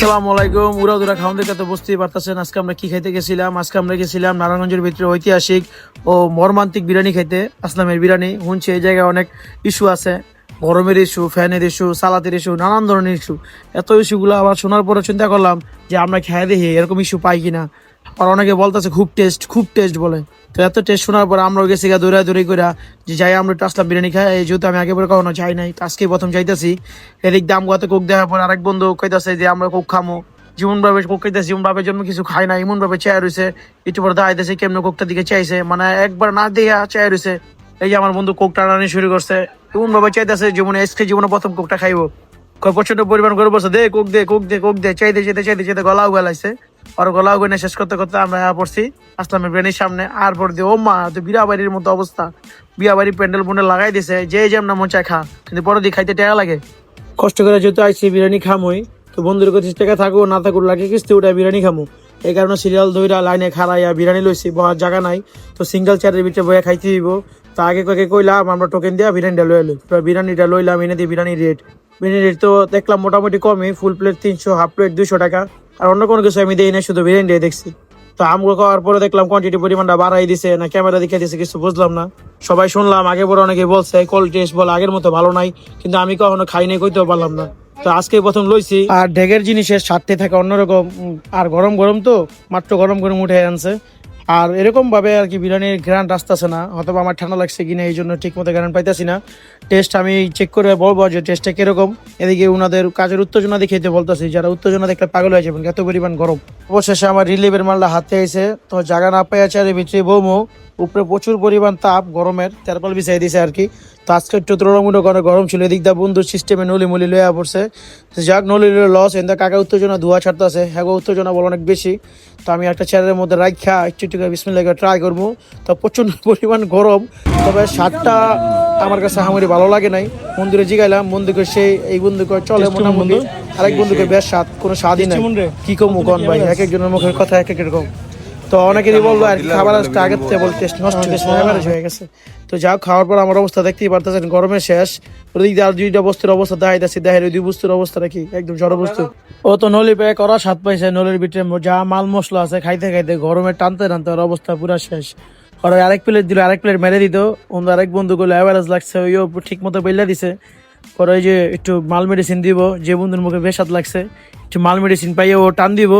আসসালামু আলাইকুম। উড়াদুরা খাওয়ান তো বুঝতেই পারতেছেন আজকে আমরা কি খাইতে গেছিলাম। আজকে আমরা গেছিলাম নারায়ণগঞ্জের ভিতরে ঐতিহাসিক ও মর্মান্তিক বিরিয়ানি খাইতে, আসলামের বিরিয়ানি। শুনছি এই জায়গায় অনেক ইস্যু আছে। গরমের ইস্যু, ফ্যানের ইস্যু, সালাতের ইস্যু, নানান ধরনের ইস্যু। এত ইস্যুগুলো আবার শোনার পরে চিন্তা করলাম যে আমরা খেয়ে দেখি এরকম ইস্যু পাই কিনা। আর অনেকে বলতেছে, খুব টেস্ট খুব টেস্ট বলে। তো এত টেস্ট শোনার পর আমরাও গেছি গা দৌড়া দৌড়ি করে যে, যাই, আমরা একটু আসলাম বিরিয়ানি খাই। এই যেহেতু আমি আগে পরে কখনো যাই নাই, তো আজকে প্রথম যাইতেছি। এদিক দাম কত কোক দেওয়ার পর আরেক বন্ধু কইতাছে যে, আমরা কোক খামো। জীবন ভাবে কোক খাইতেছে জীবনভাবের জন্য কিছু খাই না এমন ভাবে চেয়ার রয়েছে একটু পরে দাঁড়াইতেছে, কেমন কোকটা দিকে চাইছে। মানে একবার না দিয়া চেয়ার রয়েছে এই যে আমার বন্ধু কোক টানানি শুরু করছে। এমন ভাবে চাইতেছে জীবনে এসকে জীবনে প্রথম কোকটা খাইবো। প্রচণ্ড পরিমাণ করে বসে দে কোক দে কোক দে কোক দে। চাইতে চাইতে চাইতে চাইতে গলাও গেলাইছে। আর গলাও গনে শেষ করতে করতে আমরা পড়ছি আসলামের ব্রেনের সামনে, আর পর দিয়ে, ও মা তো বিয়া বাড়ির মতো অবস্থা। বিয়া বাড়ি প্যান্ডেল পুন্ডেল লাগাই দিছে, যে যেমন মন চায় খা, কিন্তু পরে দিয়ে খাইতে টাকা লাগে। কষ্ট করে যেহেতু আইসি বিরিয়ানি খামই, তো বন্ধুর কাছে টাকা থাকুক, না থাকুক, লাগে কিস্তি উঠে বিরিয়ানি খামু। এই কারণে সিরিয়াল ধইরা লাইনে খাড়াইয়া বিরিয়ানি লইছি, বহার জায়গা নাই। তো সিঙ্গেল চেয়ারের ভিতরে বইয়া খাইতে দিব তা আগে কয়েকে কইলাম, আমরা টোকেন দিয়া বিরিয়ানিটা লই। এলো এবার বিরিয়ানিটা লইলাম, এনে দিয়ে বিরিয়ানি রেট বিরিয়ানি রেট তো দেখলাম মোটামুটি কমই ফুল প্লেট তিনশো হাফ প্লেট দুশো টাকা। আর অন্য কোনো কিছু আমি দিই না শুধু বিরিয়ানিটাই দেখছি। তো আমগুলো খাওয়ার পরে দেখলাম কোয়ান্টিটি পরিমাণটা বাড়াই দিছে, না ক্যামেরা দেখে দিছে, কিছু বুঝলাম না। সবাই শুনলাম, আগে পরে অনেকে বলছে কোয়ালিটি টেস্ট বলে আগের মতো ভালো নাই। কিন্তু আমি কখনো খাই নাই, কইতেও পারলাম না। তো আজকে প্রথম লইছি। আর ঢেকের জিনিসের স্বার্থে থাকে অন্যরকম। আর গরম গরম তো, মাত্র গরম গরম উঠে আনছে। আর এরকম ভাবে আর কি বিরিয়ানির গ্রান্ড আসতেছে না হয়তো আমার ঠান্ডা লাগছে কিনা এই জন্য ঠিক মতো গ্রান্ড পাইতেছি না। টেস্ট আমি চেক করে বলব যে টেস্টটা কীরকম। এদিকে ওনাদের কাজের উত্তেজনা দেখে তো বলতেছি, যারা উত্তেজনা দেখলে পাগল হয়ে যাবেন, এত পরিমাণ গরম। অবশেষে আমার রিলিভের মালটা হাতে এসে তো জায়গা না পাই আছে আর ভিতরে বৌমো, উপরে প্রচুর পরিমাণ তাপ, গরমের, তেরপাল বিছাই দিছে আর কি। তো আজকে একটু তুলনামূলক অনেক গরম ছিল, এদিক দা বন্ধুর সিস্টেমে নলি মলি লইয়া পড়ছে। যাক নলি লস এন্দা কাকা উত্তেজনা ধোয়া ছাড়তেছে হ্যাঁ উত্তেজনা বল অনেক বেশি। তো আমি একটা চেয়ারের মধ্যে রাখা একটু একটু বিসমিল্লাহ ট্রাই করব। তো প্রচণ্ড পরিমাণ গরম তবে স্বাদটা আমার কাছে আমারই ভালো লাগে নাই। মন্দিরে জিগাইলাম মন্দিরকে সে এই বন্ধুকে চলে মন্দির আরেক বন্ধুকে বেশ স্বাদ কোনো স্বাদই নাই। কি কম কন ভাই? এক একজনের মুখের কথা এক এক রকম। তো অনেকেরই বলব আর কি খাবার আসতে আগের থেকে বল। টেস্ট নষ্ট হয়ে গেছে average হয়ে গেছে। তো যাও খাওয়ার পর আমার অবস্থা দেখতেই পারতেছেন গরমের শেষ। ওদিক দিয়ে আর দুইটা বস্তুর অবস্থা দেখাই যাচ্ছে দেখেন ওই দুই বস্তুর অবস্থাটা কি একদম জড় বস্তু। ও তো নলি পেয়ে করা স্বাদ পাইছে নলির ভিতরে যা মাল মশলা আছে খাইতে খাইতে গরমে টানতে টানতে ওর অবস্থা পুরো শেষ। আর আরেক প্লেট দিল আরেক প্লেট মেরে দিত। অন্য আরেক বন্ধু গুলো অ্যাভারেজ লাগছে ওইও ঠিক মতো বেলা দিছে। পরে ওই যে একটু মাল মেডিসিন দিব যে বন্ধুর মুখে বেশ হাত লাগছে একটু মাল মেডিসিন পাইয়ে ও টান দিব।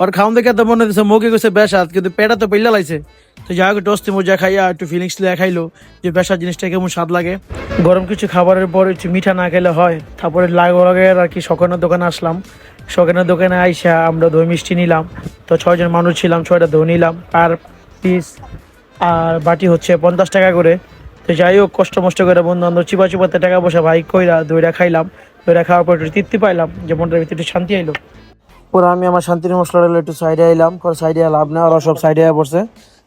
আর খাওন দেখে তো মনে হচ্ছে মুখে গেছে হাত কিন্তু পেটা তো পেলা লাগছে তো যাই হোক একটু অস্থি মজা খাইয়া একটু ফিলিংস লিয়া খাইলো যে বেশার জিনিসটা কেমন স্বাদ লাগে গরম কিছু খাবারের পর একটু মিঠা না খেলে হয় তারপরে লাগে লাগে আর কি শখের দোকানে আসলাম শখের দোকানে আইসা আমরা দই মিষ্টি নিলাম তো ছয়জন মানুষ ছিলাম ছয়টা দই নিলাম আর পিস আর বাটি হচ্ছে পঞ্চাশ টাকা করে তো যাই হোক কষ্ট মষ্ট করে বন্ধু বান্ধব চিপা চিপাতে টাকা পয়সা ভাই কইরা দইটা খাইলাম দইটা খাওয়ার পর একটু তৃপ্তি পাইলাম যে মনটার ভিতরে একটু শান্তি আইলো পরে আমি আমার শান্তির মশলাটা একটু সাইডে আইলাম পরে সাইডে লাভ না ওরা সব সাইডে পড়ছে।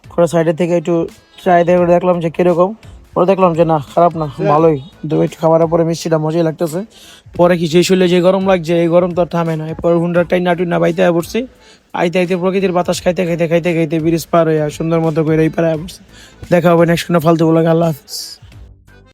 পরে সাইডে থেকে একটু ট্রাই করে দেখলাম যে কীরকম। পরে দেখলাম যে না, খারাপ না, ভালোই। একটু খাবারের পরে মিষ্টিটা মজাই লাগতেছে। পরে কি যে শুলে যে গরম লাগছে, এই গরম তো আর থামে না। এরপর হুন্ডার টাইনা টুইনা বাইতে আয়া পড়ছি। আইতে আইতে প্রকৃতির বাতাস খাইতে খাইতে খাইতে খাইতে ব্রিজ পার হয়ে সুন্দর মতো করে এই পারে পড়ছি। দেখা হবে নেক্সট কোনো ফালতু বলে আল্লাহ হাফিজ।